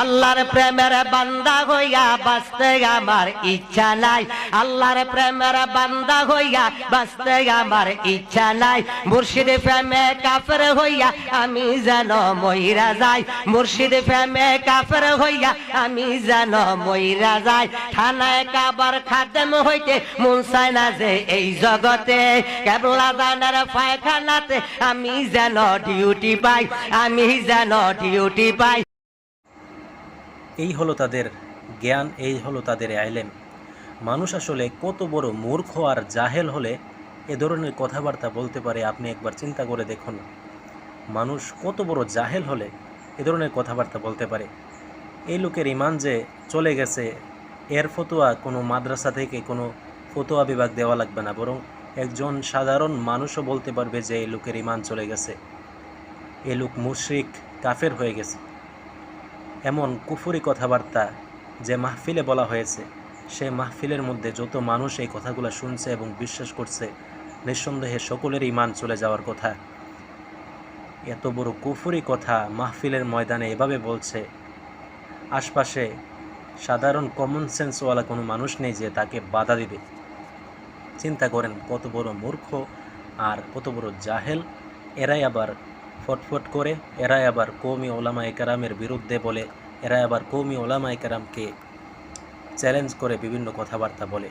আল্লাহর প্রেমের বান্দা হইয়া বাঁচতে আমার ইচ্ছা নাই। আল্লাহর প্রেমের বান্দা হইয়া বাঁচতে আমার ইচ্ছা নাই। মুর্শিদ প্রেমে কাফের হইয়া আমি যেন মহিরা যাই। মুর্শিদ প্রেমে কাফের হইয়া আমি যেন মহিরা যাই। থানায় কাবার খাদেম হইতে মন চায় না যে এই জগতে। কেবলা জানার পায়খানাতে আমি যেন ডিউটি পাই, আমি যেন ডিউটি পাই। এই হলো তাদের জ্ঞান, এই হলো তাদের আইলেম। মানুষ আসলে কত বড় মূর্খ আর জাহেল হলে এ ধরনের কথাবার্তা বলতে পারে, আপনি একবার চিন্তা করে দেখুন। মানুষ কত বড় জাহেল হলে এ ধরনের কথাবার্তা বলতে পারে। এই লোকের ইমান যে চলে গেছে, এর ফতোয়া কোনো মাদ্রাসা থেকে কোনো ফতোয়া বিভাগ দেওয়া লাগবে না, বরং একজন সাধারণ মানুষও বলতে পারবে যে এই লোকের ইমান চলে গেছে। এ লোক মুশরিক, কাফের হয়ে গেছে। এমন কুফুরি কথাবার্তা যে মাহফিলে বলা হয়েছে। সে মাহফিলের মধ্যে যত মানুষ এই কথাগুলো শুনছে এবং বিশ্বাস করছে, নিঃসন্দেহে সকলের ইমান চলে যাওয়ার কথা। এত বড় কুফুরি কথা মাহফিলের ময়দানে এভাবে বলছে। আশপাশে সাধারণ কমন সেন্সওয়ালা কোনো মানুষ নেই যে তাকে বাধা দিবে। চিন্তা করেন কত বড় মূর্খ আর কত বড় জাহেল। এরাই আবার ফটফট করে এরাই আবার কৌমি ওলামা একরামের বিরুদ্ধে বলে এরাই আবার কৌমি ওলামা একরামকে চ্যালেঞ্জ করে বিভিন্ন কথাবার্তা বলে।